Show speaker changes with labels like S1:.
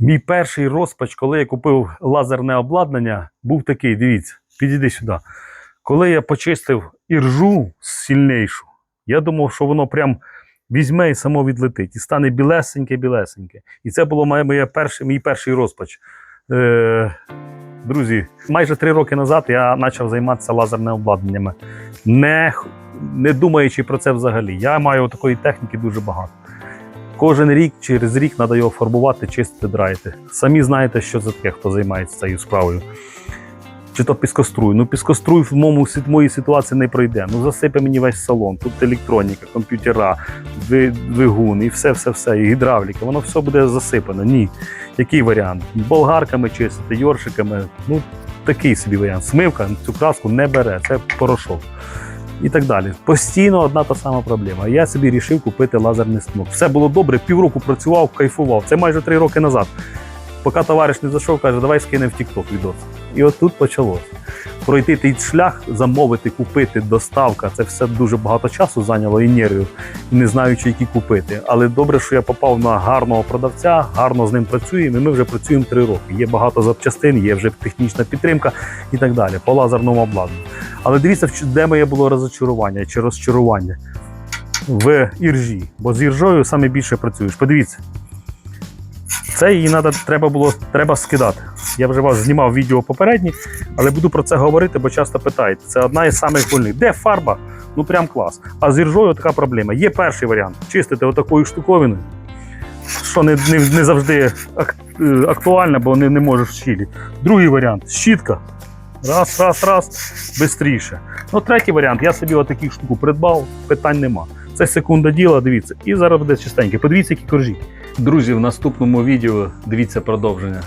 S1: Мій перший розпач, коли я купив лазерне обладнання, був такий: дивіться, підійди сюди. Коли я почистив іржу сильнішу, я думав, що воно прям візьме і само відлетить. І стане білесеньке-білесеньке. І це було моє, моє перше, мій перший розпач. Е, друзі, майже три роки назад я почав займатися лазерними обладнаннями, не, не думаючи про це взагалі. Я маю такої техніки дуже багато. Кожен рік, через рік треба його фарбувати, чистити, драїти. Самі знаєте, що це таке, хто займається цією справою. Чи то піскоструй. Ну, піскоструй в моєму, моїй ситуації не пройде. Ну, засипе мені весь салон. Тут електроніка, комп'ютера, ви- двигун і все, все, все, і гідравліка. Воно все буде засипано. Ні. Який варіант? Болгарками чистити, йоршиками. Ну, такий собі варіант. Смивка цю краску не бере, це порошок. І так далі. Постійно одна та сама проблема. Я собі рішив купити лазерний станок. Все було добре, півроку працював, кайфував. Це майже три роки назад. Поки товариш не зайшов, каже, давай скинемо в TikTok відос. І от тут почалося. Пройти той шлях, замовити, купити, доставка це все дуже багато часу зайняло і нервів, не знаючи, які купити. Але добре, що я попав на гарного продавця, гарно з ним працюємо, і ми вже працюємо три роки. Є багато запчастин, є вже технічна підтримка і так далі по лазерному обладнанню. Але дивіться, де моє було розочарування чи розчарування в іржі. Бо з іржою саме більше працюєш. Подивіться. Це її надо, треба було треба скидати. Я вже вас знімав відео попередні, але буду про це говорити, бо часто питають. Це одна із самих больних. Де фарба? Ну прям клас. А з іржою така проблема. Є перший варіант чистити отакою штуковиною, що не, не, не завжди е, актуально, бо не, не можеш в щілі. Другий варіант щітка. Раз, раз, раз, швидше. Ну, третій варіант, я собі отаку штуку придбав, питань нема. Це секунда діла, дивіться. І зараз буде чистеньке. Подивіться, які коржі. Друзі, в наступному відео дивіться продовження.